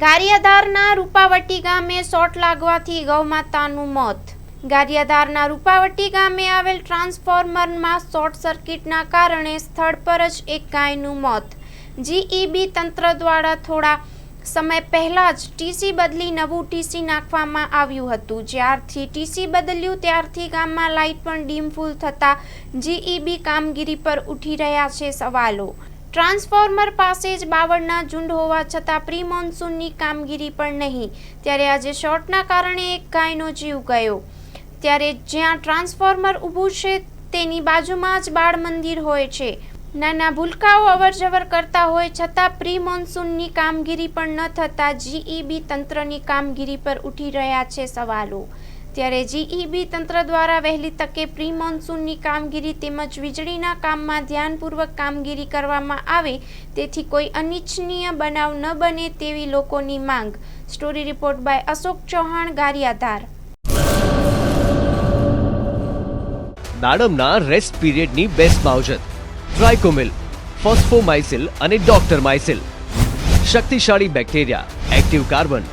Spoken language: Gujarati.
ગારિયાધારના રૂપાવટી ગામે શોટ લાગવાથી ગૌમાતાનું મોત. ગારિયાધારના રૂપાવટી ગામે આવેલ ટ્રાન્સફોર્મરમાં શોર્ટ સર્કિટના કારણે સ્થળ પર જ એક ગાયનું મોત. જીઈબી તંત્ર દ્વારા થોડા સમય પહેલાં જ ટીસી બદલી નવું ટીસી નાખવામાં આવ્યું હતું. જ્યારથી ટીસી બદલ્યું, ત્યારથી ગામમાં લાઇટ પણ ડીમ ફૂલ થતાં જીઈબી કામગીરી પર ઉઠી રહ્યા છે સવાલો. ટ્રાન્સફોર્મર પાસે જ બાવળના ઝુંડ હોવા છતાં પ્રી મોન્સૂનની કામગીરી પણ નહીં. ત્યારે આજે શોર્ટના કારણે એક ગાયનો જીવ ગયો. ત્યારે જ્યાં ટ્રાન્સફોર્મર ઊભું છે, તેની બાજુમાં જ બાળ મંદિર હોય છે. નાના ભૂલકાઓ અવરજવર કરતા હોય છતાં પ્રી મોન્સૂનની કામગીરી પણ ન થતાં જીઈબી તંત્રની કામગીરી પર ઉઠી રહ્યા છે સવાલો. ત્યારે જીઈબી તંત્ર દ્વારા વહેલી તકે પ્રી મોન્સૂનની કામગીરી તેમજ વીજળીના કામમાં ધ્યાનપૂર્વક કામગીરી કરવામાં આવે, તેથી કોઈ અનિચ્છનીય બનાવ ન બને તેવી લોકોની માંગ. Story report by Ashok Chauhan, Gariadhar. દાડમના rest પીરિયડની બેસ્ટ માવજત ટ્રાયકોમિલ ફોસ્ફોમાઇસિલ અને ડોક્ટર માઇસિલ શક્તિશાળી બેક્ટેરિયા એક્ટિવ કાર્બન